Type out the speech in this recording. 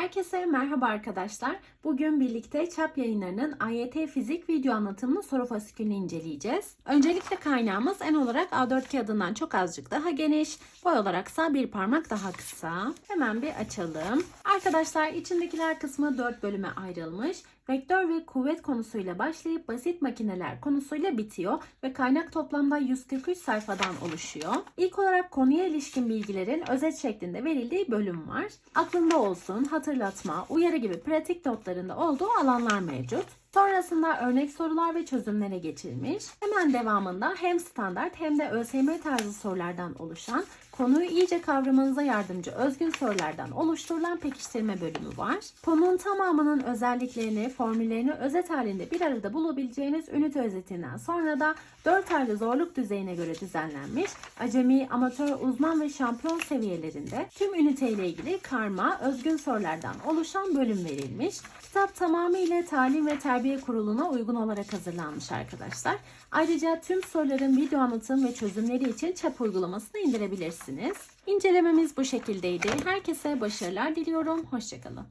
Herkese merhaba arkadaşlar. Bugün birlikte ÇAP yayınlarının AYT fizik video anlatımını soru fasikülünü inceleyeceğiz. Öncelikle kaynağımız en olarak A4 kağıdından çok azıcık daha geniş, boy olaraksa bir parmak daha kısa. Hemen bir açalım. Arkadaşlar içindekiler kısmı 4 bölüme ayrılmış. Vektör ve kuvvet konusuyla başlayıp basit makineler konusuyla bitiyor ve kaynak toplamda 143 sayfadan oluşuyor. İlk olarak konuya ilişkin bilgilerin özet şeklinde verildiği bölüm var. Aklında olsun, hatırlatma, uyarı gibi pratik notlarında olduğu alanlar mevcut. Sonrasında örnek sorular ve çözümlere geçilmiş. Hemen devamında hem standart hem de ÖSYM tarzı sorulardan oluşan konuyu iyice kavramanıza yardımcı özgün sorulardan oluşturulan pekiştirme bölümü var. Konunun tamamının özelliklerini, formüllerini özet halinde bir arada bulabileceğiniz ünite özetinden sonra da 4 aylı zorluk düzeyine göre düzenlenmiş acemi, amatör, uzman ve şampiyon seviyelerinde tüm üniteyle ilgili karma, özgün sorulardan oluşan bölüm verilmiş. Kitap tamamıyla talim ve terbiye kuruluna uygun olarak hazırlanmış arkadaşlar. Ayrıca tüm soruların video anlatım ve çözümleri için çap uygulamasını indirebilirsiniz. İncelememiz bu şekildeydi. Herkese başarılar diliyorum. Hoşçakalın.